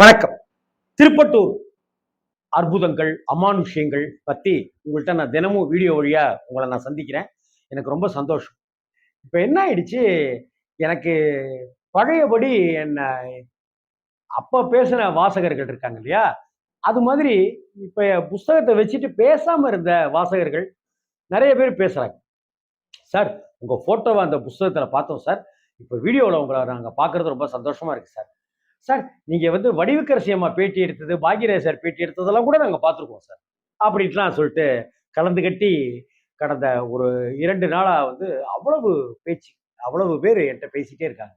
வணக்கம். திருப்பட்டூர் அற்புதங்கள் அமானுஷ்யங்கள் பத்தி உங்கள்கிட்ட நான் தினமும் வீடியோ வழியா உங்களை நான் சந்திக்கிறேன். எனக்கு ரொம்ப சந்தோஷம். இப்போ என்ன ஆயிடுச்சு? எனக்கு பழையபடி என்ன அப்ப பேசின வாசகர்கள் இருக்காங்க இல்லையா? அது மாதிரி இப்ப புஸ்தகத்தை வச்சுட்டு பேசாம இருந்த வாசகர்கள் நிறைய பேர் பேசுறாங்க. சார் உங்க போட்டோவை அந்த புஸ்தகத்துல பார்த்தோம் சார். இப்போ வீடியோவில் உங்களை நாங்கள் பார்க்கறது ரொம்ப சந்தோஷமா இருக்கு சார். சார் நீங்க வந்து வடிவுக்கரசி அம்மா பேட்டி எடுத்தது பாக்யராஜ் சார் பேட்டி எடுத்ததெல்லாம் கூட நாங்கள் பார்த்துருக்கோம் சார். அப்படின்ட்டுலாம் சொல்லிட்டு கலந்து கட்டி கடந்த ஒரு இரண்டு நாளாக வந்து அவ்வளவு பேச்சு அவ்வளவு பேர் என்கிட்ட பேசிட்டே இருக்காங்க.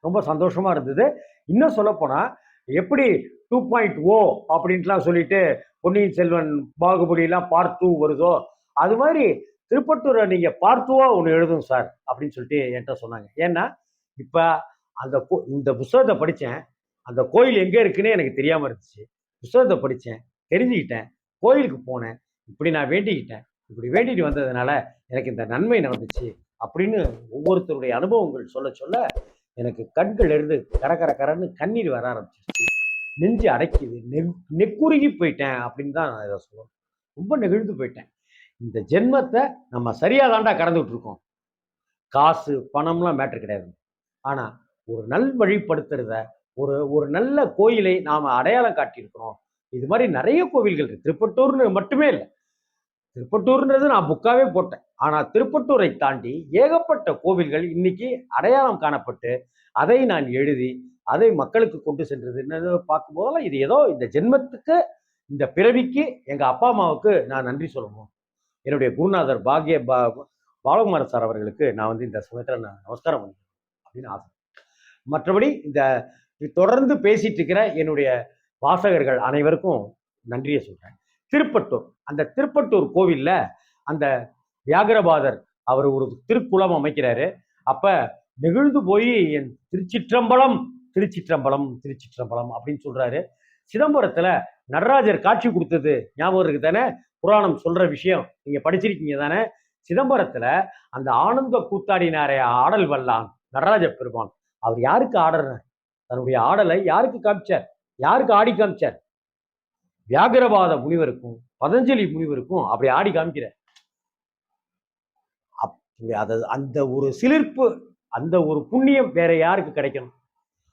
ரொம்ப சந்தோஷமா இருந்தது. இன்னும் சொல்லப்போனால் எப்படி டூ பாயிண்ட் ஓ அப்படின்ட்டுலாம் சொல்லிட்டு பொன்னியின் செல்வன் பாகுபலிலாம் பார்ட் டூ வருதோ அது மாதிரி திருப்பத்தூரை நீங்கள் பார்ட் ஒன்று எழுதும் சார் அப்படின்னு சொல்லிட்டு என்கிட்ட சொன்னாங்க. ஏன்னா இப்போ அந்த பு- இந்த புஸ்தகத்தை படித்தேன் அந்த கோயில் எங்கே இருக்குன்னே எனக்கு தெரியாமல் இருந்துச்சு. புஸ்தகத்தை படித்தேன் தெரிஞ்சுக்கிட்டேன் கோயிலுக்கு போனேன். இப்படி நான் வேண்டிக்கிட்டேன் இப்படி வேண்டிட்டு வந்ததுனால எனக்கு இந்த நன்மை நடந்துச்சு அப்படின்னு ஒவ்வொருத்தருடைய அனுபவங்கள் சொல்ல சொல்ல எனக்கு கண்கள் இருந்து கர கர கரன்னு கண்ணீர் வர ஆரம்பிச்சிருச்சு. நெஞ்சு அடைக்குது. நெக் நெக்குருகி போயிட்டேன் அப்படின்னு தான் நான் இதை சொல்லுவேன். ரொம்ப நெகிழ்ந்து போயிட்டேன். இந்த ஜென்மத்தை நம்ம சரியாக தாண்டா கடந்துகிட்டு இருக்கோம் காசு பணம்லாம் மேட்ரு கிடையாது. ஆனால் ஒரு நல் வழிப்படுத்துறத ஒரு ஒரு நல்ல கோயிலை நாம் அடையாளம் காட்டியிருக்கிறோம். இது மாதிரி நிறைய கோவில்கள் இருக்கு. திருப்பட்டூர்னு மட்டுமே இல்லை. திருப்பட்டூர்ன்றது நான் புக்காவே போட்டேன். ஆனால் திருப்பட்டூரை தாண்டி ஏகப்பட்ட கோவில்கள் இன்னைக்கு அடையாளம் காணப்பட்டு அதை நான் எழுதி அதை மக்களுக்கு கொண்டு சென்றது என்னது பார்க்கும்போதெல்லாம் இது ஏதோ இந்த ஜென்மத்துக்கு இந்த பிறவிக்கு எங்கள் அப்பா அம்மாவுக்கு நான் நன்றி சொல்லணும். என்னுடைய குருநாதர் பாக்ய பா பாலகுமார சார் அவர்களுக்கு நான் வந்து இந்த சமயத்தில் நான் நமஸ்காரம் பண்ணுறேன் அப்படின்னு ஆசை. மற்றபடி இந்த தொடர்ந்து பேசிட்டு இருக்கிற என்னுடைய வாசகர்கள் அனைவருக்கும் நன்றியை சொல்றேன். திருப்பட்டூர் அந்த திருப்பட்டூர் கோவில்ல அந்த வியாகரபாதர் அவர் ஒரு திருக்குளம் அமைக்கிறாரு. அப்ப நெகிழ்ந்து போய் என் திருச்சிற்றம்பலம் திருச்சிற்றம்பலம் திருச்சிற்றம்பலம் அப்படின்னு சொல்றாரு. சிதம்பரத்துல நடராஜர் காட்சி கொடுத்தது ஞாபகம் இருக்கு தானே? புராணம் சொல்ற விஷயம். நீங்க படிச்சிருக்கீங்க தானே? சிதம்பரத்துல அந்த ஆனந்த கூத்தாடினாரே ஆடல் வல்லான் நடராஜ பெருமான். அவர் யாருக்கு ஆடுறார் தன்னுடைய ஆடலை யாருக்கு காமிச்சார்? யாருக்கு ஆடி காமிச்சார்? வியாகரவாத முனிவருக்கும் பதஞ்சலி முனிவருக்கும் அப்படி ஆடி காமிக்கிறார். அப்படி அது அந்த ஒரு சிலிர்ப்பு அந்த ஒரு புண்ணியம் வேற யாருக்கு கிடைக்கணும்?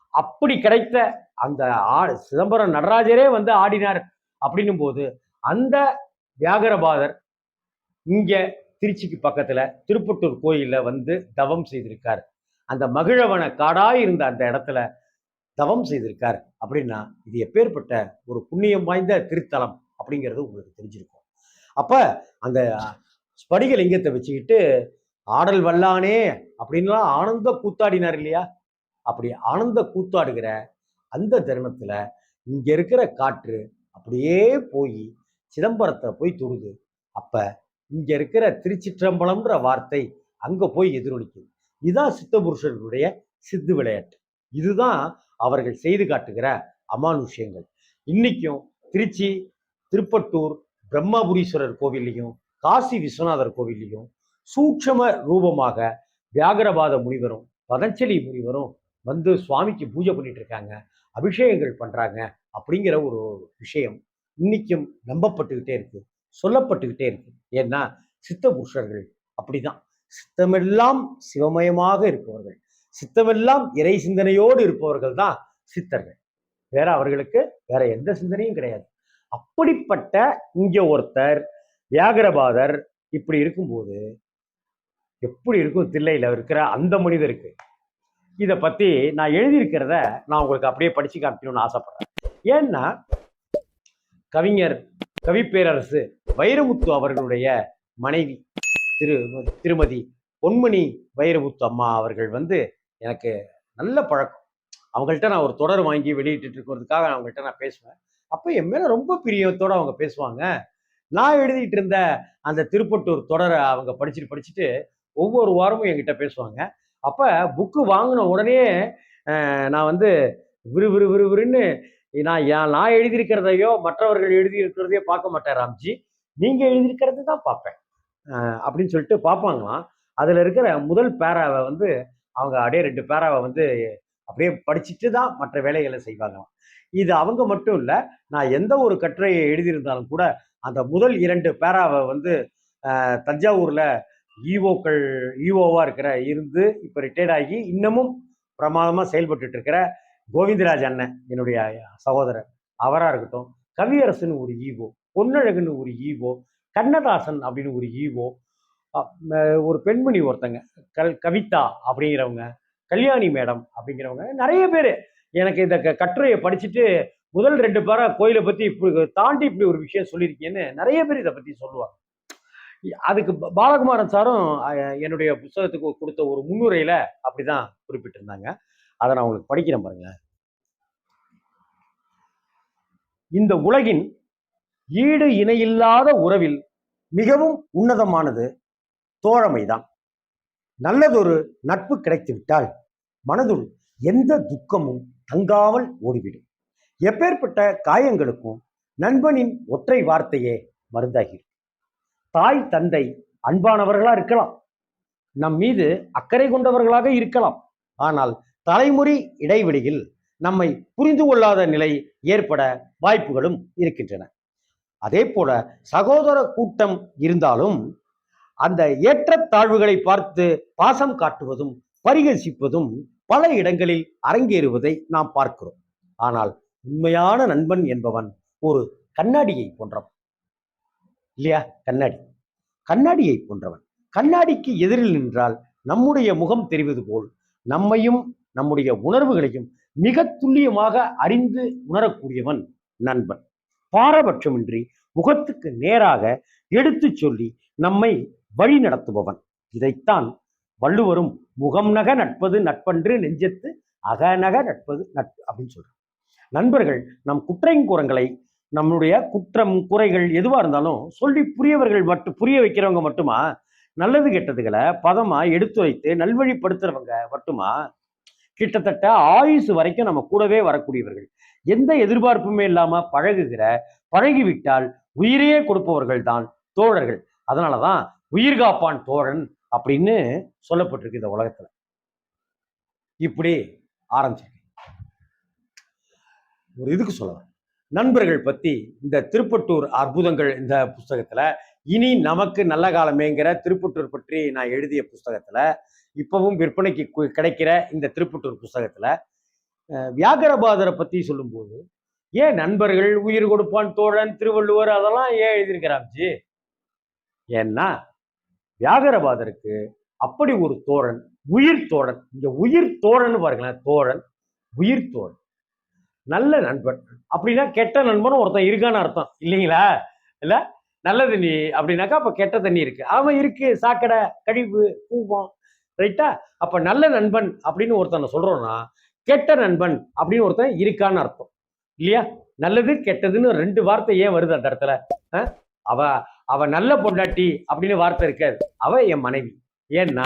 அப்படி கிடைத்த அந்த ஆ- சிதம்பரம் நடராஜரே வந்து ஆடினார் அப்படின்னும் போது அந்த வியாகரபாதர் இங்க திருச்சிக்கு பக்கத்துல திருப்பட்டூர் கோயில வந்து தவம் செய்திருக்கார். அந்த மகிழவன காடாய் இருந்த அந்த இடத்துல தவம் செய்திருக்கார் அப்படின்னா இது எப்பேற்பட்ட ஒரு புண்ணியம் வாய்ந்த திருத்தலம் அப்படிங்கிறது உங்களுக்கு தெரிஞ்சிருக்கும். அப்போ அந்த ஸ்படிக லிங்கத்தை வச்சுக்கிட்டு ஆடல் வல்லானே அப்படின்லாம் ஆனந்த கூத்தாடினார் இல்லையா? அப்படி ஆனந்த கூத்தாடுகிற அந்த தருணத்தில் இங்கே இருக்கிற காற்று அப்படியே போய் சிதம்பரத்தில் போய் தொடுது. அப்போ இங்கே இருக்கிற திருச்சிற்றம்பலம்ன்ற வார்த்தை அங்கே போய் எதிரொலிக்குது. இதுதான் சித்தபுருஷர்களுடைய சித்து விளையாட்டு. இதுதான் அவர்கள் செய்து காட்டுகிற அமானுஷ்யங்கள். இன்னைக்கும் திருச்சி திருப்பட்டூர் பிரம்மபுரீஸ்வரர் கோவில்லையும் காசி விஸ்வநாதர் கோவில்லையும் சூட்சம ரூபமாக வியாகரபாத முனிவரும் பதஞ்சலி முனிவரும் வந்து சுவாமிக்கு பூஜை பண்ணிட்டு இருக்காங்க அபிஷேகங்கள் பண்றாங்க அப்படிங்கிற ஒரு விஷயம் இன்னைக்கும் நம்பப்பட்டுக்கிட்டே இருக்கு. சொல்லப்பட்டுக்கிட்டே இருக்கு. ஏன்னா சித்த புருஷர்கள் அப்படிதான். சித்தமெல்லாம் சிவமயமாக இருப்பவர்கள். சித்தமெல்லாம் இறை சிந்தனையோடு இருப்பவர்கள் தான் சித்தர்கள். வேற அவர்களுக்கு வேற எந்த சிந்தனையும் கிடையாது. அப்படிப்பட்ட இங்க ஒருத்தர் வியாகரபாதர் இப்படி இருக்கும்போது எப்படி இருக்கும் தில்லையில இருக்கிற அந்த மனிதருக்கு? இதை பத்தி நான் எழுதியிருக்கிறத நான் உங்களுக்கு அப்படியே படிச்சு காமிக்கணும்னு ஆசைப்படுறேன். ஏன்னா கவிஞர் கவிப்பேரரசு வைரமுத்து அவர்களுடைய மனைவி திரு திருமதி பொன்மணி வைரமுத்து அம்மா அவர்கள் வந்து எனக்கு நல்ல பழக்கம். அவங்கள்ட்ட நான் ஒரு தொடர் வாங்கி வெளியிட்டு இருக்கிறதுக்காக அவங்கள்ட்ட நான் பேசுவேன். அப்போ என் மேலே ரொம்ப பிரியத்தோடு அவங்க பேசுவாங்க. நான் எழுதிட்டு இருந்த அந்த திருப்பட்டூர் தொடரை அவங்க படிச்சுட்டு படிச்சுட்டு ஒவ்வொரு வாரமும் என்கிட்ட பேசுவாங்க. அப்போ புக்கு வாங்கின உடனே நான் வந்து விறு விறு விறு விறுன்னு நான் ஏன் நான் எழுதியிருக்கிறதையோ மற்றவர்கள் எழுதியிருக்கிறதையோ பார்க்க மாட்டேன் ராம்ஜி. நீங்கள் எழுதியிருக்கிறது தான் பார்ப்பேன் அப்படின்னு சொல்லிட்டு பார்ப்பாங்களாம். அதில் இருக்கிற முதல் பேராவை வந்து அவங்க அப்படியே ரெண்டு பேராவை வந்து அப்படியே படிச்சுட்டு தான் மற்ற வேலைகளை செய்வாங்களாம் இது அவங்க மட்டும் இல்லை நான் எந்த ஒரு கட்டுரையை எழுதியிருந்தாலும் கூட அந்த முதல் இரண்டு பேராவை வந்து தஞ்சாவூரில் தஞ்சாவூர்ல ஈஓக்கள் இருக்கிற இருந்து இப்போ ரிட்டையர்ட் ஆகி இன்னமும் பிரமாதமாக செயல்பட்டுட்டு இருக்கிற கோவிந்தராஜ் அண்ணன் என்னுடைய சகோதரர். அவராக இருக்கட்டும் கவியரசுன்னு ஒரு ஈவோ பொன்னழகுன்னு ஒரு ஈவோ கண்ணதாசன் அப்படின்னு ஒரு ஈவோ ஒரு பெண்மணி ஒருத்தங்க கல் கவிதா அப்படிங்கிறவங்க கல்யாணி மேடம் அப்படிங்கிறவங்க நிறைய பேர். எனக்கு இந்த க- கட்டுரையை படிச்சுட்டு முதல் ரெண்டு பேரா கோயிலை பற்றி இப்படி தாண்டி இப்படி ஒரு விஷயம் சொல்லியிருக்கேன்னு நிறைய பேர் இதை பற்றி சொல்லுவாங்க. அதுக்கு ப- பாலகுமாரன் சாரும் என்னுடைய புஸ்தகத்துக்கு கொடுத்த ஒரு முன்னுரையில அப்படிதான் குறிப்பிட்டிருந்தாங்க. அதை நான் உங்களுக்கு படிக்கிறேன் பாருங்களேன். இந்த உலகின் ஈடு இணையில்லாத உறவில் மிகவும் உன்னதமானது தோழமைதான். நல்லதொரு நட்பு கிடைத்துவிட்டால் மனதுள் எந்த துக்கமும் தங்காமல் ஓடிவிடும். எப்பேற்பட்ட காயங்களுக்கும் நண்பனின் ஒற்றை வார்த்தையே மருந்தாகிறது தாய் தந்தை அன்பானவர்களா இருக்கலாம். நம் மீது அக்கறை கொண்டவர்களாக இருக்கலாம். ஆனால் தலைமுறை இடைவெளியில் நம்மை புரிந்து கொள்ளாத நிலை ஏற்பட வாய்ப்புகளும் இருக்கின்றன. அதே போல சகோதர கூட்டம் இருந்தாலும் அந்த ஏற்றத்தாழ்வுகளை பார்த்து பாசம் காட்டுவதும் பரிகசிப்பதும் பல இடங்களில் அரங்கேறுவதை நாம் பார்க்கிறோம். ஆனால் உண்மையான நண்பன் என்பவன் ஒரு கண்ணாடியை போன்றவன். இல்லையா? கண்ணாடி. கண்ணாடியை போன்றவன். கண்ணாடிக்கு எதிரில் நின்றால் நம்முடைய முகம் தெரிவது போல் நம்மையும் நம்முடைய உணர்வுகளையும் மிக துல்லியமாக அறிந்து உணரக்கூடியவன் நண்பன். பாரபட்சமின்றி முகத்துக்கு நேராக எடுத்துச் சொல்லி நம்மை வழி நடத்துபவன். இதைத்தான் வள்ளுவரும் முகம் நக நட்பது நட்பன்று நெஞ்சத்து அகநக நட்பது நட்பு அப்படின்னு சொல்றாங்க நண்பர்கள் நம் குற்றங்குறங்களை நம்முடைய குற்றம் குறைகள் எதுவா இருந்தாலும் சொல்லி புரியவர்கள் மட்டும் புரிய வைக்கிறவங்க மட்டுமா? நல்லது கெட்டதுகளை பதமா எடுத்துரைத்து நல்வழிப்படுத்துறவங்க மட்டுமா? கிட்டத்தட்ட ஆயுசு வரைக்கும் நம்ம கூடவே வரக்கூடியவர்கள். எந்த எதிர்பார்ப்புமே இல்லாம பழகுகிற பழகிவிட்டால் உயிரையே கொடுப்பவர்கள் தான் தோழர்கள். அதனாலதான் உயிர் காப்பான் தோழன் அப்படின்னு சொல்லப்பட்டிருக்கு இந்த உலகத்துல. இப்படி ஆரம்பிச்சிருக்கேன் ஒரு இதுக்கு சொல்லலாம். நண்பர்கள் பத்தி இந்த திருப்பட்டூர் அற்புதங்கள் இந்த புஸ்தகத்துல இனி நமக்கு நல்ல காலமேங்கிற திருப்பட்டூர் பற்றி நான் எழுதிய புஸ்தகத்துல இப்பவும் விற்பனைக்கு கிடைக்கிற இந்த திருப்பட்டூர் புஸ்தகத்துல வியாகரபாதரை பத்தி சொல்லும்போது ஏன் நண்பர்கள் உயிர் கொடுப்பான் தோழன் திருவள்ளுவர் அதெல்லாம் ஏன் எழுதியிருக்கிறாச்சு ஏன்னா வியாகரபாதருக்கு அப்படி ஒரு தோழன் உயிர் தோழன் இங்க உயிர் தோழன் பாருங்களேன் தோழன் உயிர் தோழன் நல்ல நண்பன். அப்படின்னா கெட்ட நண்பன் ஒருத்தன் இருக்கான்னு அர்த்தம். இல்லைங்களா? இல்ல? நல்ல தண்ணி அப்படின்னாக்கா அப்ப கெட்ட தண்ணி இருக்கு. அவன் இருக்கு. சாக்கடை கழிவு கூப்பம் ரைட்டா அப்ப நல்ல நண்பன் அப்படின்னு ஒருத்தனை சொல்றோம்னா கெட்ட நண்பன் அப்படின்னு ஒருத்தன் இருக்கான்னு அர்த்தம். இல்லையா? நல்லது கெட்டதுன்னு ரெண்டு வார்த்தை ஏன் வருது அந்த இடத்துல? அவ அவ நல்ல பொண்டாட்டி அப்படின்னு வார்த்தை இருக்காது. அவ என் மனைவி. ஏன்னா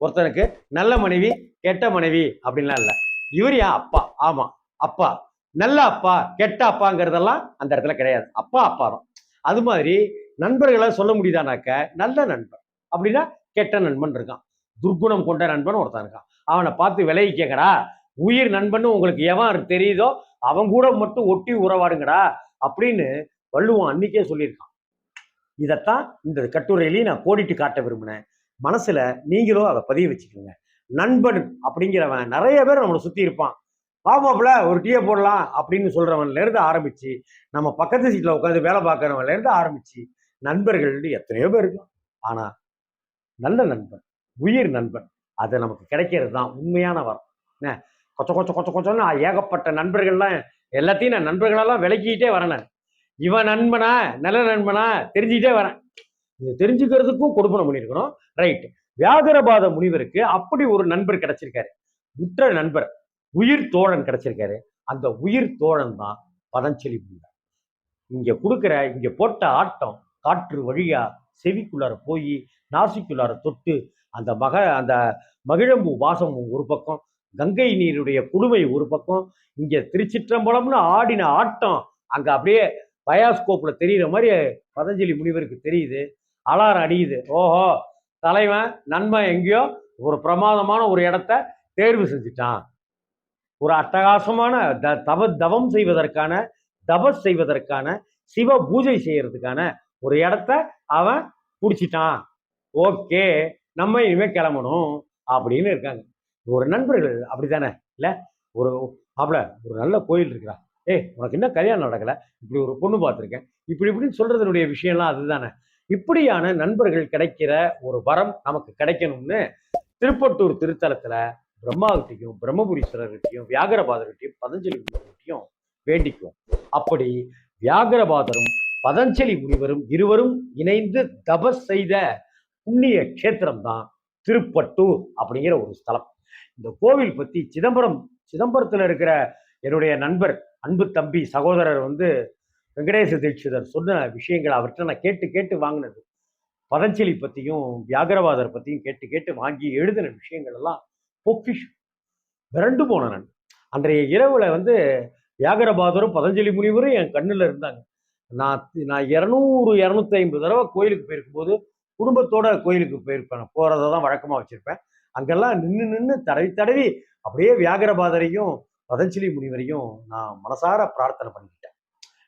ஒருத்தனுக்கு நல்ல மனைவி கெட்ட மனைவி அப்படின்லாம் இல்லை. இவர் என் அப்பா. ஆமா அப்பா. நல்ல அப்பா கெட்ட அப்பாங்கிறதெல்லாம் அந்த இடத்துல கிடையாது. அப்பா அப்பா தான். அது மாதிரி நண்பர்களை சொல்ல முடியுதானாக்க நல்ல நண்பன் அப்படின்னா கெட்ட நண்பன் இருக்கான். துர்க்குணம் கொண்ட நண்பன் ஒருத்தன் இருக்கான். அவனை பார்த்து விலகி கேட்கடா உயிர் நண்பன் உங்களுக்கு எவன் தெரியுதோ அவன் கூட மட்டும் ஒட்டி உறவாடுங்கடா அப்படின்னு வள்ளுவன் அன்னைக்கே சொல்லியிருக்கான். இதைத்தான் இந்த கட்டுரையிலையும் நான் கோடிட்டு காட்ட விரும்பினேன். மனசுல நீங்களும் அதை பதிய வச்சுக்கோங்க. நண்பன் அப்படிங்கிறவன் நிறைய பேர் நம்மளை சுத்தி இருப்பான். பாப்பாப்புல ஒரு டீயை போடலாம் அப்படின்னு சொல்றவன்ல இருந்து ஆரம்பிச்சு நம்ம பக்கத்து சீட்ல உட்காந்து வேலை பார்க்கறவன்ல இருந்து ஆரம்பிச்சு நண்பர்கள் எத்தனையோ பேர் இருக்கும் ஆனா நல்ல நண்பன் உயிர் நண்பன் அது நமக்கு கிடைக்கிறது தான் உண்மையான வரம். என்ன? கொச்ச கொச்ச கொச்ச கொச்சோன்னு ஏகப்பட்ட நண்பர்கள்லாம் எல்லாத்தையும் நான் நண்பர்களெல்லாம் விளக்கிக்கிட்டே வரேன் இவன் நண்பனா நல்ல நண்பனா தெரிஞ்சுக்கிட்டே வரேன். இது தெரிஞ்சுக்கிறதுக்கும் கொடுப்பனை பண்ணியிருக்கணும் ரைட் வியாகரபாத முனிவருக்கு அப்படி ஒரு நண்பர் கிடைச்சிருக்காரு. உற்ற நண்பர் உயிர் தோழன் கிடைச்சிருக்காரு. அந்த உயிர் தோழன் தான் பதஞ்சலி முனிவர். இங்க கொடுக்குற இங்க போட்ட ஆட்டம் காற்று வழியா செவிக்குள்ளார போய் நாசிக்குள்ளார தொட்டு அந்த மக அந்த மகிழம்பு வாசமும் ஒரு பக்கம் கங்கை நீருடைய குடுமை ஒரு பக்கம் இங்க திருச்சிற்றம்பலம்னு ஆடின ஆட்டம் அங்க அப்படியே பயாஸ்கோப்பில் தெரிகிற மாதிரி பதஞ்சலி முனிவருக்கு தெரியுது. அலாரம் அடியுது. ஓஹோ தலைவன் நன்மை எங்கேயோ ஒரு பிரமாதமான ஒரு இடத்த தேர்வு செஞ்சுட்டான். ஒரு அட்டகாசமான த தவ தவம் செய்வதற்கான தபஸ் செய்வதற்கான சிவ பூஜை செய்யறதுக்கான ஒரு இடத்த அவன் பிடிச்சிட்டான். ஓகே நம்ம இனிமே கிளம்பணும் அப்படின்னு இருக்காங்க. ஒரு நண்பர்கள் அப்படித்தானே? இல்லை ஒரு மாப்பிள ஒரு நல்ல கோயில் இருக்கிறான் ஏய் உனக்கு என்ன கல்யாணம் நடக்கலை. இப்படி ஒரு பொண்ணு பார்த்துருக்கேன். இப்படி இப்படின்னு சொல்கிறதுனுடைய விஷயம்லாம் அதுதானே. இப்படியான நண்பர்கள் கிடைக்கிற ஒரு வரம் நமக்கு கிடைக்கணும்னு திருப்பட்டூர் திருத்தலத்துல பிரம்மாகிட்டையும் பிரம்மபுரீஸ்வரர்கிட்டையும் வியாகரபாதர்கிட்டையும் பதஞ்சலி முனிவர்கிட்டையும் வேண்டிக்குவோம். அப்படி வியாகரபாதரும் பதஞ்சலி முனிவரும் இருவரும் இணைந்து தபஸ் செய்த புண்ணிய கஷேத்திரம் தான் திருப்பட்டூர் அப்படிங்கிற ஒரு ஸ்தலம். இந்த கோவில் பத்தி சிதம்பரம் சிதம்பரத்துல இருக்கிற என்னுடைய நண்பர் அன்பு தம்பி சகோதரர் வந்து வெங்கடேச தீட்சிதர் சொன்ன விஷயங்கள் அவர்கிட்ட நான் கேட்டு கேட்டு வாங்கினது. பதஞ்சலி பற்றியும் வியாகரவாதர் பற்றியும் கேட்டு கேட்டு வாங்கி எழுதின விஷயங்கள் எல்லாம் பொக்கிஷம். விரண்டு போன நான். அன்றைய இரவுல வந்து வியாகரபாதரும் பதஞ்சலி முனிவரும் என் கண்ணில் இருந்தாங்க. நான் நான் இரநூறு இரநூத்தி ஐம்பது தடவை கோயிலுக்கு போயிருக்கும்போது குடும்பத்தோட கோயிலுக்கு போயிருப்பேன். போகிறத தான் வழக்கமாக வச்சுருப்பேன். அங்கெல்லாம் நின்று நின்று தடவி தடவி அப்படியே வியாகரபாதரையும் பதஞ்சலி முனிவரையும் நான் மனசார பிரார்த்தனை பண்ணிக்கிட்டேன்.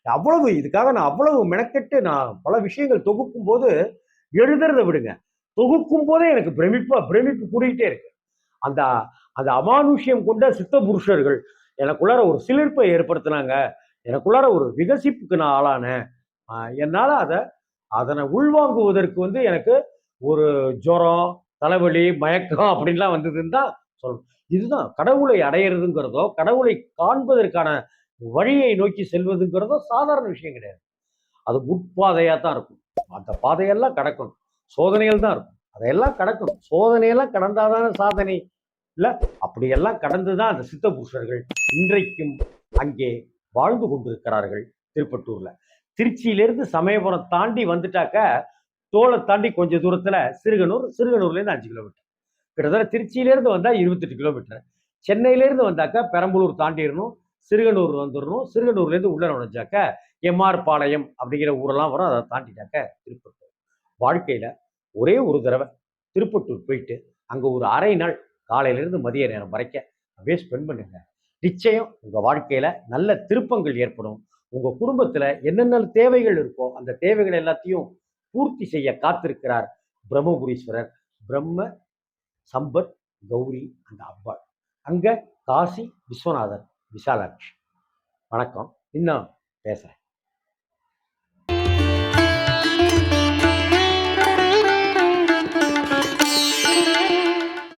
அவ்வளவு இதுக்காக நான் அவ்வளவு மெனக்கெட்டு நான் பல விஷயங்கள் தொகுக்கும் போது எழுதுறதை விடுங்க. தொகுக்கும் போதே எனக்கு பிரமிப்பா பிரமிப்பு கூடிக்கிட்டே இருக்கு. அந்த அந்த அமானுஷ்யம் கொண்ட சித்த புருஷர்கள் எனக்குள்ளார ஒரு சிலிர்ப்பை ஏற்படுத்தினாங்க. எனக்குள்ளார ஒரு விகசிப்புக்கு நான் ஆளானேன் என்னால் அதை அதனை உள்வாங்குவதற்கு வந்து எனக்கு ஒரு ஜுரம் தலைவலி மயக்கம் அப்படின்லாம் வந்ததுன்னு தான் சொல்லணும். இதுதான் கடவுளை அடையிறதுங்கிறதோ கடவுளை காண்பதற்கான வழியை நோக்கி செல்வதுங்கிறதோ சாதாரண விஷயம் கிடையாது. அது உட்பாதையாக தான் இருக்கும். அந்த பாதையெல்லாம் கடக்கணும். சோதனைகள் தான் இருக்கும். அதையெல்லாம் கடக்கணும். சோதனையெல்லாம் கடந்தாதான சாதனை. இல்லை அப்படியெல்லாம் கடந்து தான் அந்த சித்த புருஷர்கள் இன்றைக்கும் அங்கே வாழ்ந்து கொண்டிருக்கிறார்கள் திருப்பட்டூரில் திருச்சியிலேருந்து சமயபுரம் தாண்டி வந்துட்டாக்க தோலை தாண்டி கொஞ்சம் தூரத்தில் சிறுகனூர் சிறுகனூர்லேருந்து அஞ்சு கிலோமீட்டர். கிட்டத்தட்ட திருச்சியிலேருந்து வந்தால் இருபத்தெட்டு கிலோமீட்டர் சென்னையிலேருந்து வந்தாக்கா பெரம்பலூர் தாண்டிடணும் சிறுகனூர் வந்துடணும் சிறுகனூர்லேருந்து உள்ளே உள்ள நுழைஞ்சாக்க எம்ஆர் பாளையம் அப்படிங்கிற ஊரெல்லாம் வரும். அதை தாண்டிட்டாக்க திருப்பட்டூர் வாழ்க்கையில் ஒரே ஒரு தடவை திருப்பட்டூர் போயிட்டு அங்கே ஒரு அரை நாள் காலையிலேருந்து மதிய நேரம் வரைக்க அப்படியே ஸ்பெண்ட் பண்ணுங்க. நிச்சயம் உங்கள் வாழ்க்கையில் நல்ல திருப்பங்கள் ஏற்படும். உங்கள் குடும்பத்தில் என்னென்ன தேவைகள் இருக்கோ அந்த தேவைகள் எல்லாத்தையும் பூர்த்தி செய்ய காத்திருக்கிறார் பிரம்மபுரீஸ்வரர். பிரம்ம சம்பத் கௌரி அந்த அம்பாள் அங்கே காசி விஸ்வநாதர் விசாலாட்சி. வணக்கம். இன்னும் பேசுகிறேன்